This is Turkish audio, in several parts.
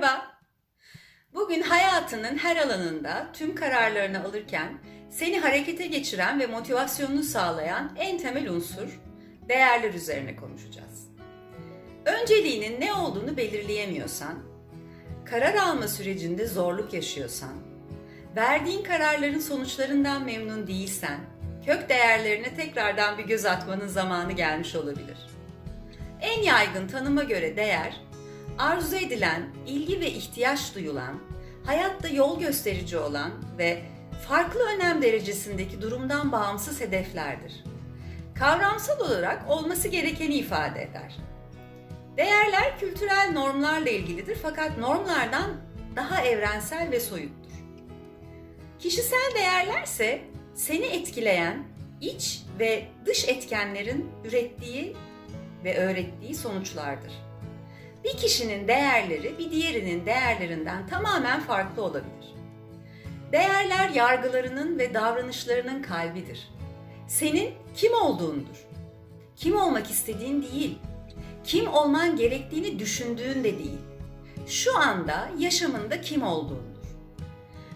Merhaba. Bugün hayatının her alanında tüm kararlarını alırken seni harekete geçiren ve motivasyonunu sağlayan en temel unsur değerler üzerine konuşacağız. Önceliğinin ne olduğunu belirleyemiyorsan, karar alma sürecinde zorluk yaşıyorsan, verdiğin kararların sonuçlarından memnun değilsen, kök değerlerine tekrardan bir göz atmanın zamanı gelmiş olabilir. En yaygın tanıma göre değer, arzu edilen, ilgi ve ihtiyaç duyulan, hayatta yol gösterici olan ve farklı önem derecesindeki durumdan bağımsız hedeflerdir. Kavramsal olarak olması gerekeni ifade eder. Değerler kültürel normlarla ilgilidir fakat normlardan daha evrensel ve soyuttur. Kişisel değerlerse seni etkileyen iç ve dış etkenlerin ürettiği ve öğrettiği sonuçlardır. Bir kişinin değerleri bir diğerinin değerlerinden tamamen farklı olabilir. Değerler yargılarının ve davranışlarının kalbidir. Senin kim olduğundur. Kim olmak istediğin değil. Kim olman gerektiğini düşündüğün de değil. Şu anda yaşamında kim olduğundur.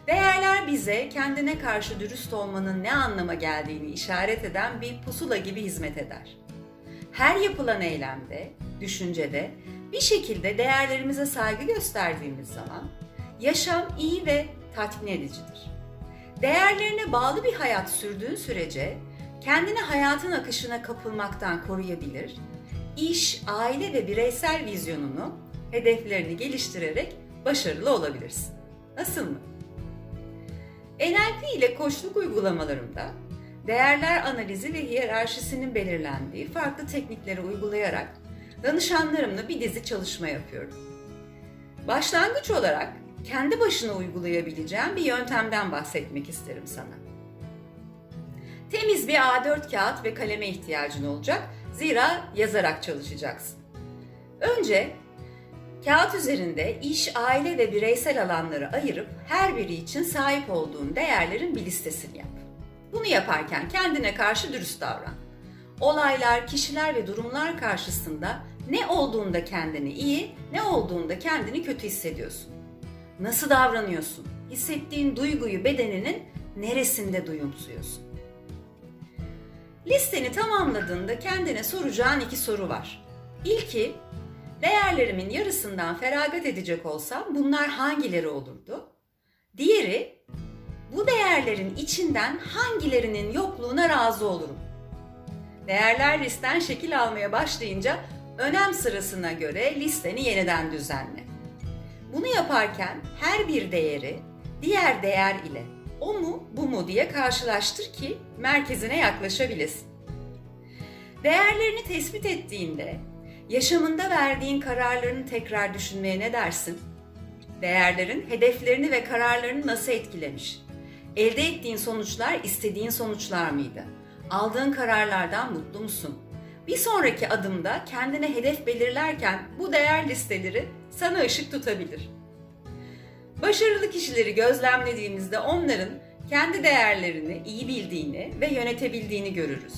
Değerler bize kendine karşı dürüst olmanın ne anlama geldiğini işaret eden bir pusula gibi hizmet eder. Her yapılan eylemde, düşüncede bir şekilde değerlerimize saygı gösterdiğimiz zaman yaşam iyi ve tatmin edicidir. Değerlerine bağlı bir hayat sürdüğün sürece kendini hayatın akışına kapılmaktan koruyabilir, iş, aile ve bireysel vizyonunu, hedeflerini geliştirerek başarılı olabilirsin. Nasıl mı? NLP ile koçluk uygulamalarımda değerler analizi ve hiyerarşisinin belirlendiği farklı teknikleri uygulayarak danışanlarımla bir dizi çalışma yapıyorum. Başlangıç olarak kendi başına uygulayabileceğim bir yöntemden bahsetmek isterim sana. Temiz bir A4 kağıt ve kaleme ihtiyacın olacak. Zira yazarak çalışacaksın. Önce kağıt üzerinde iş, aile ve bireysel alanları ayırıp her biri için sahip olduğun değerlerin bir listesini yap. Bunu yaparken kendine karşı dürüst davran. Olaylar, kişiler ve durumlar karşısında ne olduğunda kendini iyi, ne olduğunda kendini kötü hissediyorsun. Nasıl davranıyorsun? Hissettiğin duyguyu bedeninin neresinde duyumsuyorsun? Listeni tamamladığında kendine soracağın iki soru var. İlki, değerlerimin yarısından feragat edecek olsam bunlar hangileri olurdu? Diğeri, bu değerlerin içinden hangilerinin yokluğuna razı olurum? Değerler listen şekil almaya başlayınca önem sırasına göre listeni yeniden düzenle. Bunu yaparken her bir değeri diğer değer ile o mu bu mu diye karşılaştır ki merkezine yaklaşabilesin. Değerlerini tespit ettiğinde yaşamında verdiğin kararlarını tekrar düşünmeye ne dersin? Değerlerin hedeflerini ve kararlarını nasıl etkilemiş? Elde ettiğin sonuçlar istediğin sonuçlar mıydı? Aldığın kararlardan mutlu musun? Bir sonraki adımda kendine hedef belirlerken bu değer listeleri sana ışık tutabilir. Başarılı kişileri gözlemlediğimizde onların kendi değerlerini iyi bildiğini ve yönetebildiğini görürüz.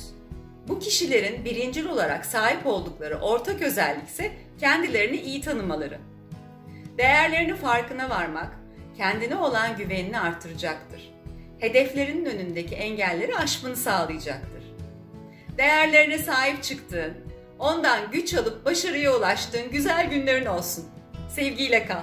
Bu kişilerin birincil olarak sahip oldukları ortak özellikse kendilerini iyi tanımaları. Değerlerinin farkına varmak, kendine olan güvenini artıracaktır. Hedeflerinin önündeki engelleri aşmanı sağlayacaktır. Değerlerine sahip çıktığın, ondan güç alıp başarıya ulaştığın güzel günlerin olsun. Sevgiyle kal.